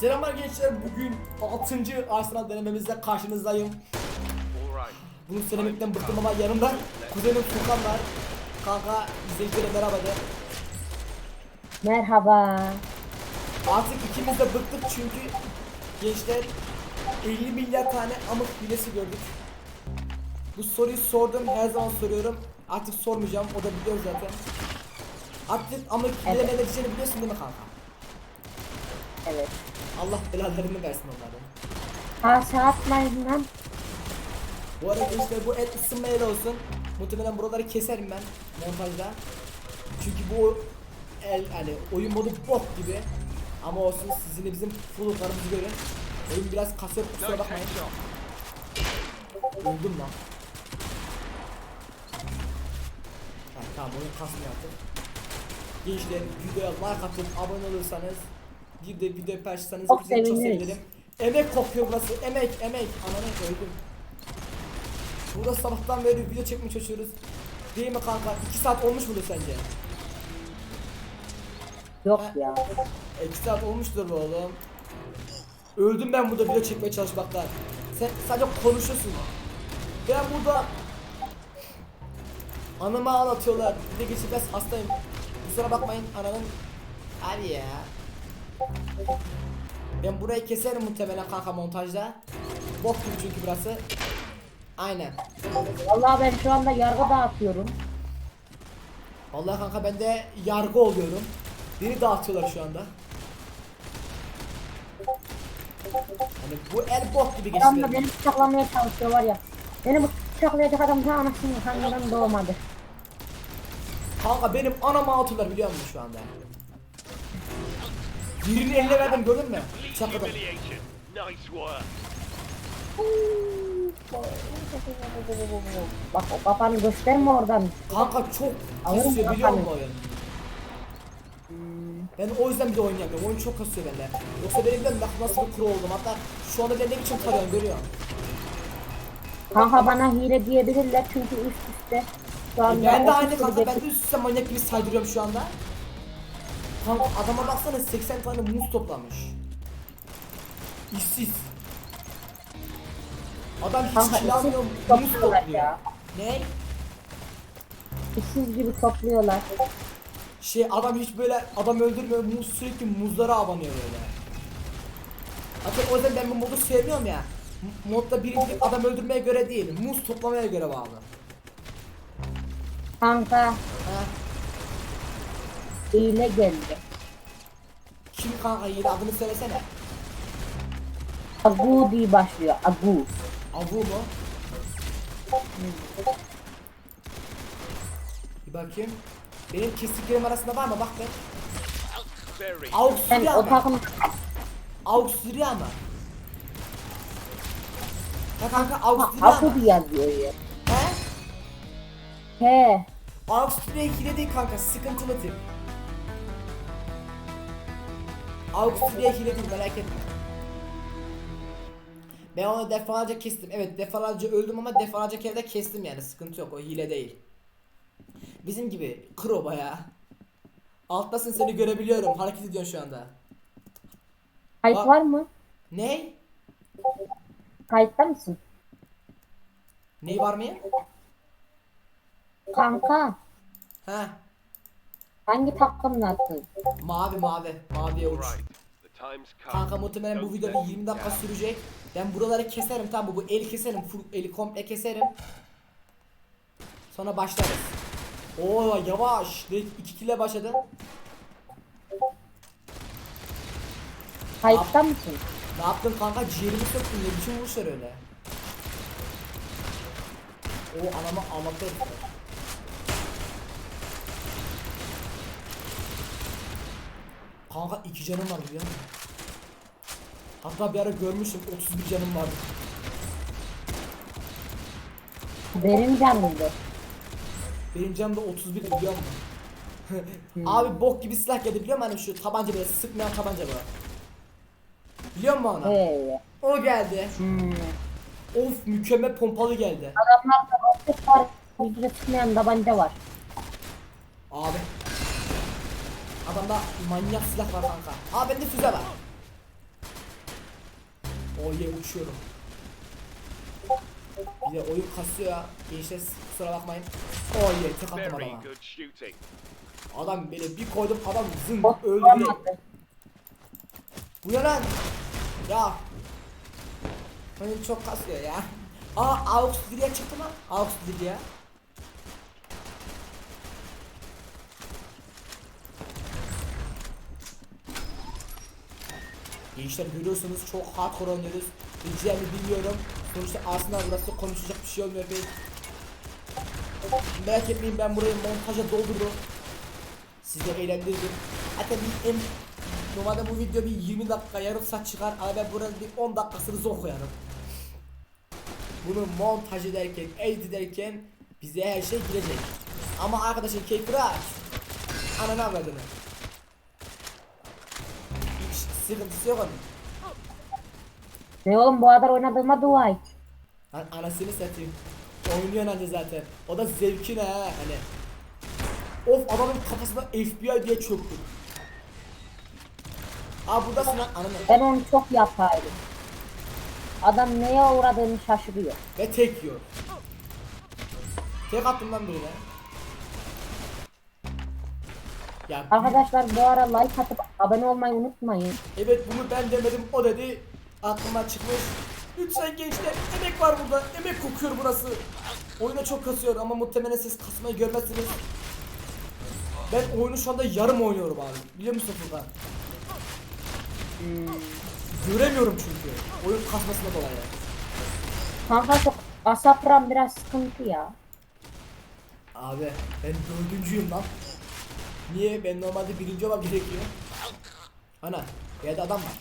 Selamlar gençler. Bugün 6. Arsenal denememizle karşınızdayım. Bunu söylemekten bıktım ama yanımda kuzenim Furkan var. Kanka izleyicilere merhaba de. Merhaba. Artık ikimiz de bıktık çünkü gençler 50 milyar tane amık hilesi gördük. Bu soruyu sordum her zaman soruyorum. Artık sormayacağım o da biliyor zaten. Artık amık ne diyeceğini biliyorsun değil mi kanka? Evet. Allah belalarını versin onların. Kase atmayın lan. Bu arada gençler bu et ısınma eli olsun. Muhtemelen buraları keserim ben montajda. Çünkü bu el hani oyun modu bok gibi. Ama olsun sizin de bizim fulluklarımızı görün. Oyun biraz kasıyor kusura bakmayın. Öldüm lan. Ha, tamam oyun kasmıyor artık. Gençler videoya like atıp abone olursanız bir de video paylaşırsanız Çok çok sevinirim. Emek kokuyor burası. Emek, emek. Ananı öldüm. Burada sabahtan beri video çekmeye çalışıyoruz. Değil mi kanka? 2 saat olmuş mudur sence? Yok ya. 2 saat olmuştur bu oğlum. Öldüm ben burada video çekmeye çalışmaktan. Sen sadece konuşuyorsun. Ben burada Anıma anlatıyorlar. Bir de geçip biraz hastayım. Kusura bakmayın ananın. Hadi ya. Ben burayı keserim muhtemelen kanka montajda. Bok gibi çünkü burası. Aynen. Vallahi ben şu anda yargı dağıtıyorum. Vallahi kanka ben de yargı oluyorum. Beni dağıtıyorlar şu anda. Hani bu el bok gibi Şu anda geçti. beni bıçaklamaya çalışıyor var ya. Beni bıçaklayacak adam ta anasının karnından doğmadı. Kanka benim anama atıyorlar biliyor musun şu anda? Birini eline verdim gördün mü? Work. Bak o kafanı gösterme oradan. Kanka çok Alırım kasıyor biliyor musun oyun? Ben o yüzden bir de oynayamıyorum. Oyun çok kasıyor bende. Yoksa benim de bak nasıl bir kuru oldum. Hatta şu anda ben ne biçim tarıyorum görüyor musun? Kanka bana hile diyebilirler çünkü üst üste. Şu anda Ben de 30 aynı kanka gibi ben de üst üste manyak gibi saydırıyorum şu anda. Kanka adama baksana 80 tane muz toplamış. İşsiz. Adam hiç Kanka işsiz muz topluyorlar topluyor. ya. Ne? İşsiz gibi topluyorlar. Şey adam hiç böyle adam öldürmüyor, muz sürekli muzlara abanıyor böyle. Hatta o yüzden ben bu modu sevmiyorum ya. M- Modda birincilik adam öldürmeye göre değil, muz toplamaya göre bağlı. Kanka Ha? Hile geldi. Kim kanka yedi adını söylesene. Agu diye başlıyor. Agu. Avu mu? Bir bakayım. Benim kestiklerim arasında var mı? Bak be. O mı? takım Aux Surya mı? Ya kanka Agu mı? diye yazıyor ya. He? He. Aux Surya hile değil kanka sıkıntılı tip. Aux Surya hile değil merak etme. Ben onu defalarca kestim. Evet defalarca öldüm ama defalarca kere de kestim yani sıkıntı yok o hile değil. Bizim gibi kro baya. Alttasın seni görebiliyorum hareket ediyorsun şu anda. Kayıt var mı? Ne? Kayıtta mısın? Ney var mı? Kanka Ha, hangi takımlasın? mavi mavi. Maviye uç. Kanka muhtemelen bu video bir 20 dakika sürecek. Ben buraları keserim tamam? Bu eli keserim. Full eli komple keserim. Sonra başlarız. Oo yavaş. Direkt 2 kile başladı. Kayıtta mısın? Ne yaptın kanka? Ciğerimi söktün. Ne biçim vuruşlar öyle? O anama ağlattı herifler. Kanka iki canım var musun? Hatta bir ara görmüştüm 31 canım vardı. Benim canımdı. Benim canım da 31 biliyor musun? Abi bok gibi silah geldi biliyor musun? Hani şu tabanca böyle sıkmayan tabanca bu. Biliyor musun onu? He. O geldi. Hmm. Of mükemmel pompalı geldi. Adamlarda roket var. Yüzüne çıkmayan tabanca var. Abi. Adamda manyak silah var kanka. Aa bende füze var. O ye uçuyorum. Bir de oyun kasıyor ya. Gençler kusura bakmayın. O ye tek attım adama. Adam böyle bir koydum adam zın öldü. Bu ne lan? Ya. Oyun çok kasıyor ya. Aa Aux Liria çıktı mı? Aux Liria. Gençler görüyorsunuz çok hardcore oynuyoruz. Diyeceğimi bilmiyorum. Sonuçta aslında burası konuşacak bir şey olmuyor pek. Merak etmeyin ben burayı montaja doldururum. Size eğlendiririm. Hatta bir en normalde bu video bir 20 dakika yarım saat çıkar ama ben buranın bir 10 dakikasını zor koyarım. Bunu montaj ederken, edit ederken bize her şey girecek. Ama arkadaşın keyfini aç. Ananı avradını. Sıkıntısı yok onun. Ne oğlum bu kadar oynadığıma dua et. Lan anasını satayım. Oynuyor anca zaten. O da zevkine ha hani. Of adamın kafasına FBI diye çöktü. Aa buradasın lan ananı. Ben onu çok yapaydım. Adam neye uğradığını şaşırıyor. Ve tek yiyor. Tek attım lan birine. Ya Arkadaşlar bu ara like atıp abone olmayı unutmayın. evet bunu ben demedim o dedi. Aklıma çıkmış. Lütfen gençler emek var burada. Emek kokuyor burası. Oyuna çok kasıyor ama muhtemelen siz kasmayı görmezsiniz. Ben oyunu şu anda yarım oynuyorum abi. Biliyor musun Furkan? Göremiyorum çünkü. Oyun kasmasına dolayı. Kanka çok asapram biraz sıkıntı ya. Abi ben dördüncüyüm lan. Niye? Ben normalde birinci olmam gerekiyor. Ana yerde adam var.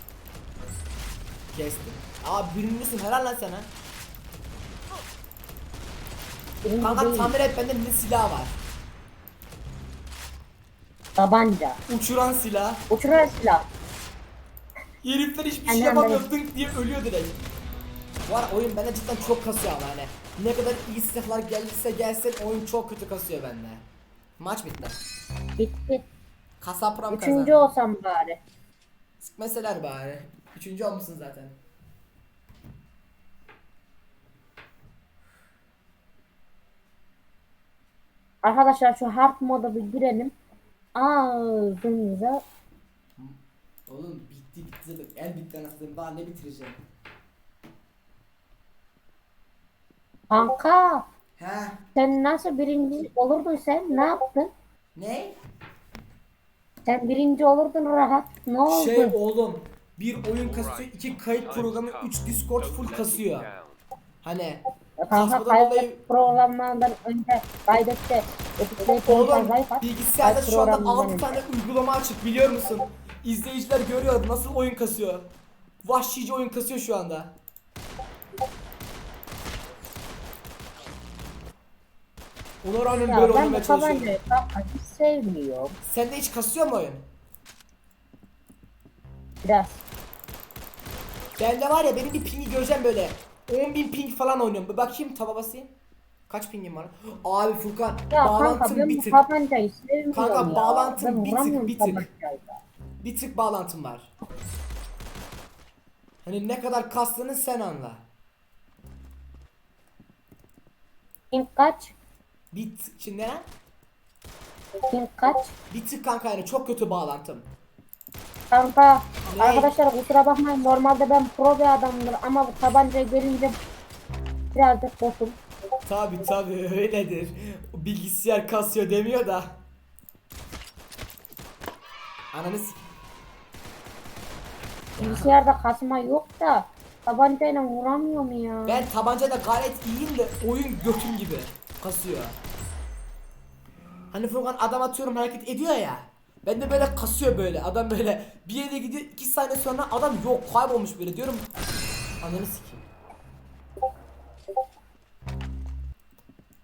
Kestim. Abi birincisin helal lan sana. Birinci Kanka değil, tamir et bende ne silah var? tabanca. Uçuran silah. Uçuran silah. Herifler hiçbir şey Aynen, yapamıyor dınk diye ölüyor direkt. Var oyun bende cidden çok kasıyor ama hani. Ne kadar iyi silahlar gelirse gelsin oyun çok kötü kasıyor bende. Maç bitti. Bitti. Kasapram Üçüncü kazandı. olsam bari. Sıkmeseler bari. Üçüncü olmuşsun zaten. Arkadaşlar şu hard moda bir girelim. Ağzınıza Oğlum bitti bitti zaten. El bitti anasını daha ne bitireceğim. Kanka He sen nasıl birinci olurdun sen? Ne yaptın? ne? Sen birinci olurdun rahat. Ne oldu? Şey oğlum bir oyun kasıyor, iki kayıt programı, üç Discord full kasıyor. Hani Kanka kayıt dolayı programlarından önce kaydette. Oğlum bilgisayarda şu anda programından 6 önce. tane uygulama açık biliyor musun? İzleyiciler görüyor nasıl oyun kasıyor. Vahşice oyun kasıyor şu anda. Rağmen Ya böyle ben oynamaya bu çalışıyorum. tabancayı hiç sevmiyorum. Sende hiç kasıyor mu oyun? Biraz. Bende var ya benim bir pingi göreceğim böyle. 10.000 ping falan oynuyorum. Bir bakayım taba basayım. Kaç pingim var? Abi Furkan Ya kanka bağlantım ben bu tık. tabancayı sevmiyorum Kanka, ya. bağlantım Ben bir tık, vuramıyorum bir tık. tabancayla. Bir tık bağlantım var. Hani ne kadar kastığını sen anla. Ping kaç? Bir tık, şimdi ne? Kaç? Bir tık kanka yani çok kötü bağlantım. Kanka Ne? arkadaşlar kusura bakmayın normalde ben pro bir adamımdır ama bu tabancayı görünce birazcık botum. Tabi tabi öyledir. O bilgisayar kasıyor demiyor da. Ananı s- Bilgisayarda kasma yok da tabancayla vuramıyorum ya. Ben tabancada gayet iyiyim de oyun götüm gibi kasıyor. Hani Furkan adam atıyorum hareket ediyor ya. Ben de böyle kasıyor böyle. Adam böyle bir yere gidiyor iki saniye sonra adam yok kaybolmuş böyle diyorum. Ananı sikeyim.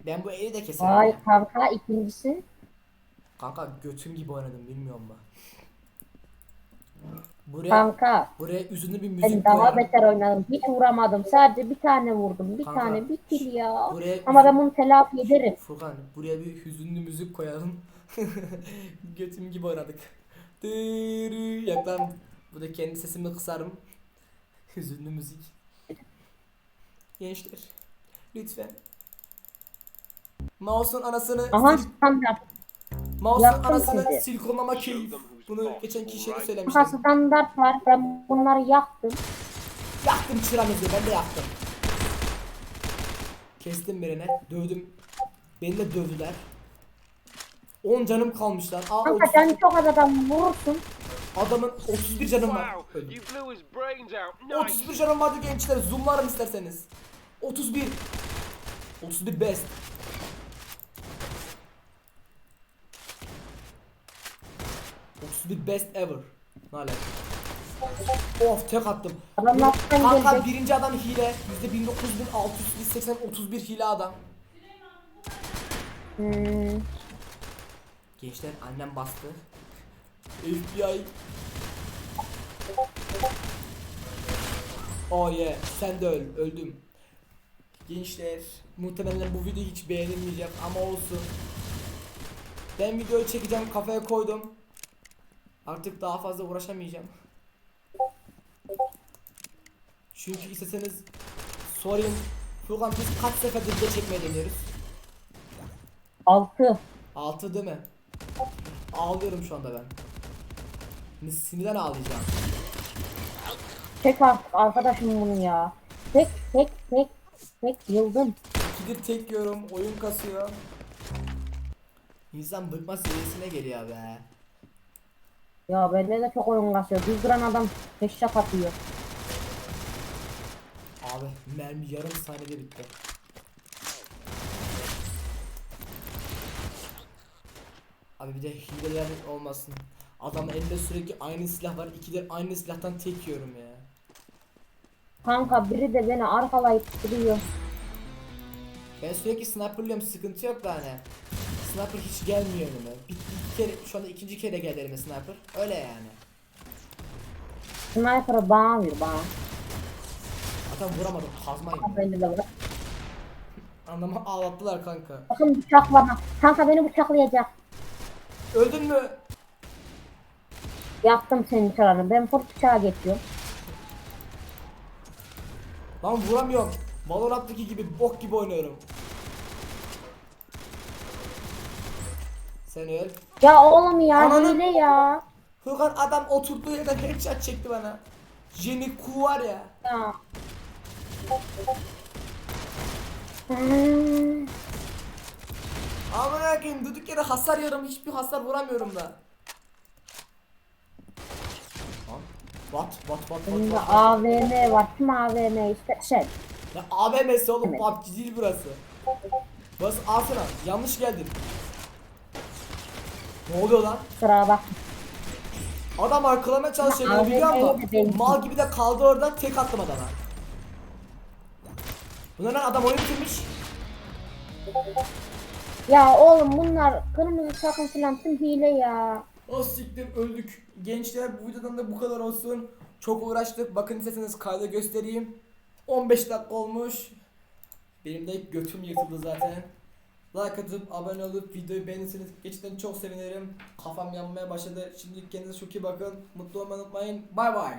Ben bu eli de keserim. Vay kanka ikincisi. Kanka götüm gibi oynadım bilmiyorum ben. Buraya Kanka buraya üzünlü bir ben müzik daha koyarım. beter oynadım. Hiç vuramadım. Sadece bir tane vurdum. Bir Kanka, tane bir kill ya. buraya Ama ben bunu telafi ederim. Furkan buraya bir hüzünlü müzik koyalım. Götüm gibi oynadık. Dırı. Yok lan bu da kendi sesimi kısarım. Hüzünlü müzik. Gençler. Lütfen. Mouse'un anasını Aha standart. Mouse'un Yaptım anasını sizi. silkonlama keyif. Bunu geçen kişiye de söylemiştim. standart var. Ben bunları yaktım. Yaktım çıramızı ben de yaktım. Kestim birine. Dövdüm. Beni de dövdüler. 10 canım kalmış lan. Aa, Kanka 30 canı çok az adam vurursun. adamın 31 canım var. Öldüm. you blew his brains out. Nice. 31 canım vardı gençler. Zoomlarım isterseniz. 31. 31 best. Bir best ever. Ne alaka? Of tek attım. Adamlar sen Kanka gelecek. birinci adam hile. %19680 31 hile adam. Hmm. Gençler annem bastı. FBI. Oh yeah, sen de öl, öldüm. Gençler, muhtemelen bu video hiç beğenilmeyecek ama olsun. Ben videoyu çekeceğim, kafaya koydum. Artık daha fazla uğraşamayacağım. Çünkü isteseniz sorayım. Furkan biz kaç seferdir video çekmeye deniyoruz? Altı. 6 değil mi? Ağlıyorum şu anda ben. Sinirden ağlayacağım. Çek artık arkadaşım bunu ya. Tek tek tek tek yıldım. İkidir tek yiyorum, oyun kasıyor. İnsan bıkma seviyesine geliyor be. Ya bende de çok oyun kasıyor. Bir duran adam headshot atıyor. Abi mermi yarım saniyede bitti. Abi bir de hileler olmasın. Adam elinde sürekli aynı silah var. İkidir aynı silahtan tek yiyorum ya. Kanka biri de beni arkalayıp duruyor. Ben sürekli sniperlıyorum sıkıntı yok da hani. Sniper hiç gelmiyor önüme. Bir, bir kere şu anda ikinci kere geldi elime sniper. Öyle yani. Sniper'ı bana ver bana. Zaten vuramadım kazmayım. Beni de bırak. Anlamı ağlattılar kanka. Bakın bıçak var. Kanka beni bıçaklayacak. Öldün mü? Yaktım senin çarını. Ben full bıçağa geçiyorum. Lan vuramıyorum. Valorant'taki gibi bok gibi oynuyorum. Sen öl. Ya oğlum ya Ananı- hile ya. Furkan adam oturduğu yerden headshot çekti bana. Jenny Ku var ya. Ya. Hmm. Amına koyayım durduk yere hasar yiyorum hiçbir hasar vuramıyorum da. Lan, what what Bunda what, what? AVM var. Kim AVM işte şey. Ya AVM'si oğlum Evet. PUBG değil burası. Burası Arsenal yanlış geldin. Ne oluyor lan? Sıra bak. Adam arkalamaya çalışıyor beni biliyor musun? Mal gibi de kaldı orada tek attım adama. Bu ne lan adam oyun bitirmiş. Ya oğlum bunlar kırmızı takım filan tüm hile ya. O siktir öldük. Gençler bu videodan da bu kadar olsun. Çok uğraştık. Bakın isterseniz kayda göstereyim. 15 dakika olmuş. Benim de götüm yırtıldı zaten. Like atıp abone olup videoyu beğenirseniz gerçekten çok sevinirim. Kafam yanmaya başladı. Şimdi kendinize çok iyi bakın. Mutlu olmayı unutmayın. Bay bay.